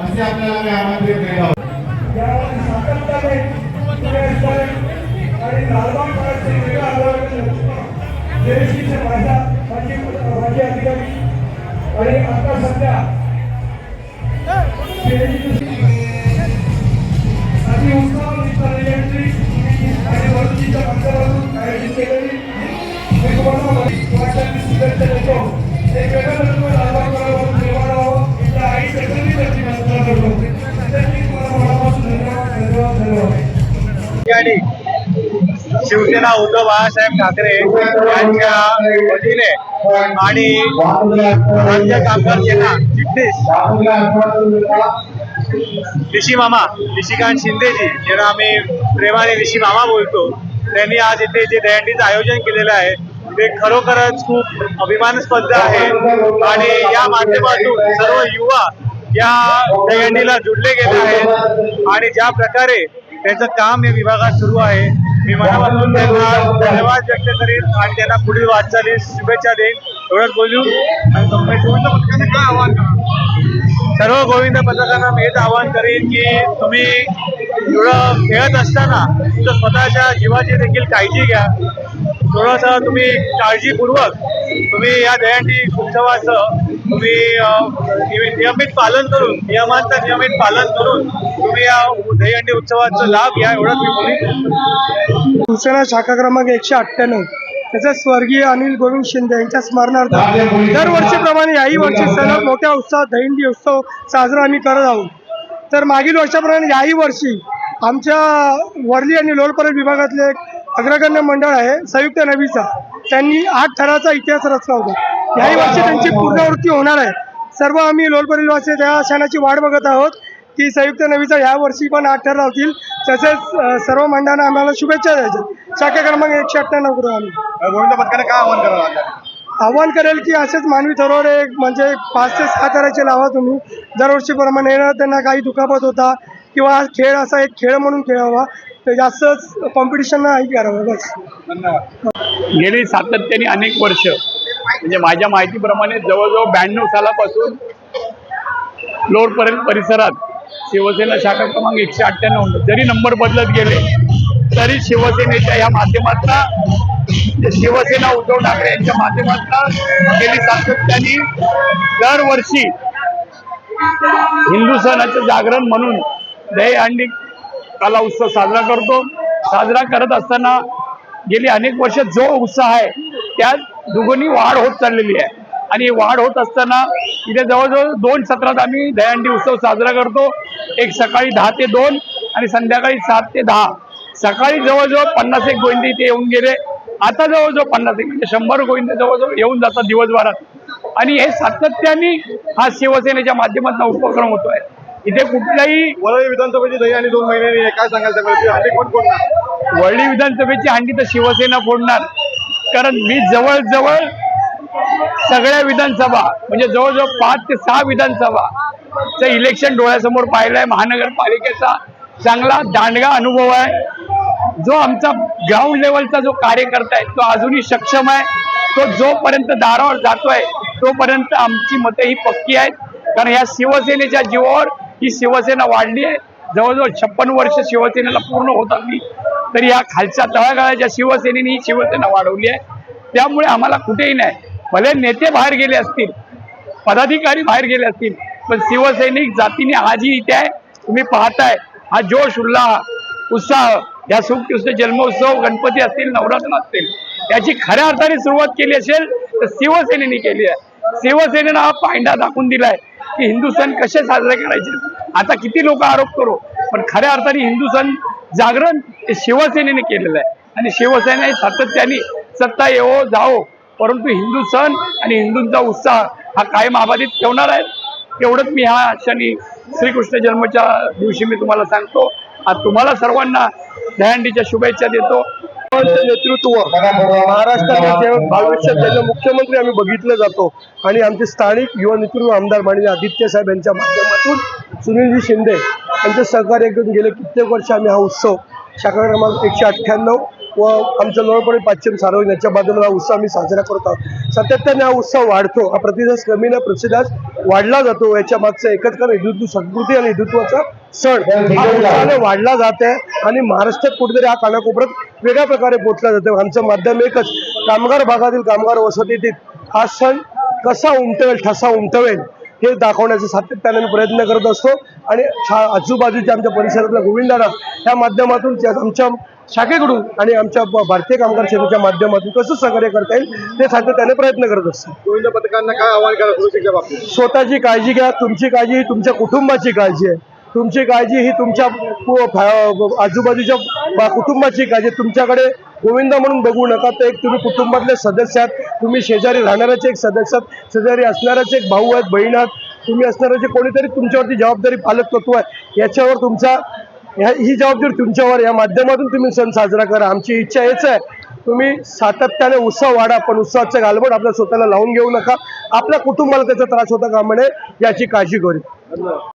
असे आपल्याला मी आमंत्रित करीत शिवसेना उद्धव बाळासाहेब ठाकरे यांच्या वतीने आणि राज्य कामगार सेना चिटणीस ऋषी मामा ऋषिकांत शिंदेजी ज्यांना आम्ही प्रेमाने ऋषी मामा बोलतो त्यांनी आज इथे जे दहंडीचं आयोजन केलेलं आहे ते खरोखरच खूप अभिमानास्पद आहे. आणि या माध्यमातून सर्व युवा या दहंडीला जुडले गेले आहेत. आणि ज्या प्रकारे त्यांचं काम या विभागात सुरू आहे मी मनापासून त्यांना धन्यवाद व्यक्त करेन आणि त्यांना पुढील वाटचालीस शुभेच्छा देईन. एवढंच बोलू. आणि गोविंद पथकाने काय आवाहन करा? सर्व गोविंद पथकांना मी हेच आवाहन करेन की तुम्ही एवढं खेळत असताना तुमच्या स्वतःच्या जीवाची देखील काळजी घ्या. थोडंसं तुम्ही काळजीपूर्वक तुम्ही या दहंडी उत्सवाचं तुम्ही नियमित पालन करून नियमांचं नियमित पालन करून तुम्ही या दहीहंडी उत्सवाचा लाभ घ्या एवढंच मी शिवसेना शाखा क्रमांक एकशे अठ्ठ्याण्णव त्याचा स्वर्गीय अनिल गोविंद शिंदे यांच्या स्मरणार्थ दरवर्षीप्रमाणे याही वर्षी सलग मोठ्या उत्साहात दहिंडी उत्सव साजरा आम्ही करत आहोत. तर मागील वर्षाप्रमाणे याही वर्षी आमच्या वर्ली आणि लोलपरेड विभागातले एक अग्रगण्य मंडळ आहे संयुक्त नवीचा त्यांनी आठ थराचा इतिहास रचला होता. याही वर्षी त्यांची पूर्णवृत्ती होणार आहे. सर्व आम्ही लोलपरेडवासी त्या क्षणाची वाट बघत आहोत. की संयुक्त नवीचा या वर्षी पण आठ ठर लावतील तसेच सर्व मंडळांना आम्हाला शुभेच्छा द्यायच्या. शाखा क्रमांक एकशे अठ्ठ्याण्णव करू आम्ही. गोविंद पथकाने काय आवाहन करावं आव्हान करेल की असेच मानवी थरोर एक म्हणजे पाच ते सहा तराचे लावा तुम्ही. दरवर्षीप्रमाणे येणार त्यांना काही दुखापत होता. किंवा हा खेळ असा एक खेळ म्हणून खेळावा तर जास्तच कॉम्पिटिशन नाही करावं बस गेली सातत्याने अनेक वर्ष. म्हणजे माझ्या माहितीप्रमाणे जवळजवळ ब्याण्णव सालापासून लोडपर्यंत परिसरात शिवसेना शाखा क्रमांक एकशे अठ्ठ्याण्णव जरी नंबर बदलत गेले तरी शिवसेनेच्या या माध्यमातून म्हणजे शिवसेना उद्धव ठाकरे यांच्या माध्यमातून गेली सातत्याने दरवर्षी हिंदू सणाचं जागरण म्हणून दहीहंडी कला उत्सव साजरा करतो. साजरा करत असताना गेली अनेक वर्ष जो उत्साह आहे त्यात दुगुणी वाढ होत चाललेली आहे. आणि वाढ होत असताना इथे जवळजवळ दोन सत्रात आम्ही दहीहंडी उत्सव साजरा करतो. एक सकाळी दहा ते दोन आणि संध्याकाळी सात ते दहा. सकाळी जवळजवळ पन्नास एक गोविंद इथे येऊन गेले. आता जवळजवळ पन्नास एक म्हणजे शंभर गोविंद जवळजवळ येऊन जातात दिवसभरात. आणि हे सातत्याने हा शिवसेनेच्या माध्यमातून उपक्रम होतो आहे इथे कुठल्याही वरळी विधानसभेची दही आणि दोन महिन्यांनी काय सांगाल त्यामध्ये? हल्ली कोण कोण वरळी विधानसभेची हंडी तर शिवसेना फोडणार. कारण मी जवळजवळ सगळ्या विधानसभा म्हणजे जवळजवळ पाच ते सहा विधानसभा इलेक्शन डोळ्यासमोर पाहिलंय. महानगरपालिकेचा चांगला दांडगा अनुभव आहे. जो आमचा ग्राउंड लेवलचा जो कार्यकर्ता आहे तो अजूनही सक्षम आहे. तो जोपर्यंत दारावर जातोय तोपर्यंत आमची मतं ही पक्की आहेत. कारण या शिवसेनेच्या जीवावर ही शिवसेना वाढली आहे. जवळजवळ छप्पन वर्ष शिवसेनेला पूर्ण होत आली. तरी या खालच्या तळागाळाच्या शिवसेनेने ही शिवसेना वाढवली आहे. त्यामुळे आम्हाला कुठेही नाही. भले नेते बाहेर गेले असतील पदाधिकारी बाहेर गेले असतील पण शिवसैनिक जातीने आजही इथे आहे तुम्ही पाहताय हा जोश उल्लाह उत्साह या सुकृष्ण जन्मोत्सव गणपती असतील नवरात्र असतील याची खऱ्या अर्थाने सुरुवात केली असेल तर शिवसेनेने केली आहे. शिवसेनेनं हा पायंडा दाखवून दिलाय. की हिंदू सण कसे साजरे करायचे? आता किती लोक आरोप करू? पण खऱ्या अर्थाने हिंदू सण जागरण हे शिवसेनेने केलेलं आहे. आणि शिवसेना सातत्याने सत्ता येवो जाओ परंतु हिंदू सण आणि हिंदूंचा उत्साह हा कायम अबाधित ठेवणार आहे. एवढंच मी ह्या क्षणी श्रीकृष्ण जन्मच्या दिवशी मी तुम्हाला सांगतो. आज तुम्हाला सर्वांना दहंडीच्या शुभेच्छा देतो. नेतृत्व. महाराष्ट्राचे भविष्यात त्याचे मुख्यमंत्री आम्ही बघितलं जातो. आणि आमचे स्थानिक युवा नेतृत्व आमदार माननीय आदित्य साहेब यांच्या माध्यमातून सुनीलजी शिंदे यांचे सहकार्य घेऊन गेले. कित्येक वर्ष आम्ही हा उत्सव शाखा क्रमांक एकशे अठ्ठ्याण्णव व आमच्या लोणपडे पाचशेम सार्वजनिक याच्या बाजूला हा उत्सव आम्ही साजरा करत आहोत. सातत्याने हा उत्सव वाढतो. हा प्रतिसाद कमी न प्रतिसाद वाढला जातो. याच्या मागचं एकच कारण हिंदुत्व संस्कृती आणि हिंदुत्वाचा सण. हा उत्साहाने वाढला जात आहे आणि महाराष्ट्रात कुठेतरी हा कानाकोपऱ्यात वेगळ्या प्रकारे पोचला जातो. आमचं माध्यम एकच कामगार भागातील कामगार वसतीतील हा सण कसा उमटवेल ठसा उमटवेल हे दाखवण्याचा सातत्याने आम्ही प्रयत्न करत असतो. आणि आजूबाजूच्या आमच्या परिसरातल्या गोविंदाला या माध्यमातून त्या आमच्या शाखेकडून आणि आमच्या भारतीय कामगार सेनेच्या माध्यमातून कसं सहकार्य करता येईल ते सातत्याने प्रयत्न करत असतो. गोविंद पथकांना काय आव्हान करा स्वतःची काळजी घ्या तुमची काळजी ही तुमच्या कुटुंबाची काळजी आहे. तुमची काळजी ही तुमच्या आजूबाजूच्या कुटुंबाची काळजी. तुमच्याकडे गोविंद म्हणून बघू नका तर एक तुम्ही कुटुंबातले सदस्य आहात. तुम्ही शेजारी राहणाऱ्याचे एक सदस्य आहात. शेजारी असणाऱ्याचे एक भाऊ आहेत बहीण आहात. तुम्ही असणाऱ्याचे कोणीतरी तुमच्यावरती जबाबदारी पालक तत्व आहे. याच्यावर तुमचा ह्या- ही जबाबदारी तुमच्यावर या माध्यमातून तुम्ही सण साजरा करा. आमची इच्छा हेच आहे. तुम्ही सातत्याने उत्साह वाढा पण उत्साहाचं गालबोट आपल्या स्वतःला लावून घेऊ नका. आपल्या कुटुंबाला त्याचा त्रास होता का म्हणे याची काळजी करू.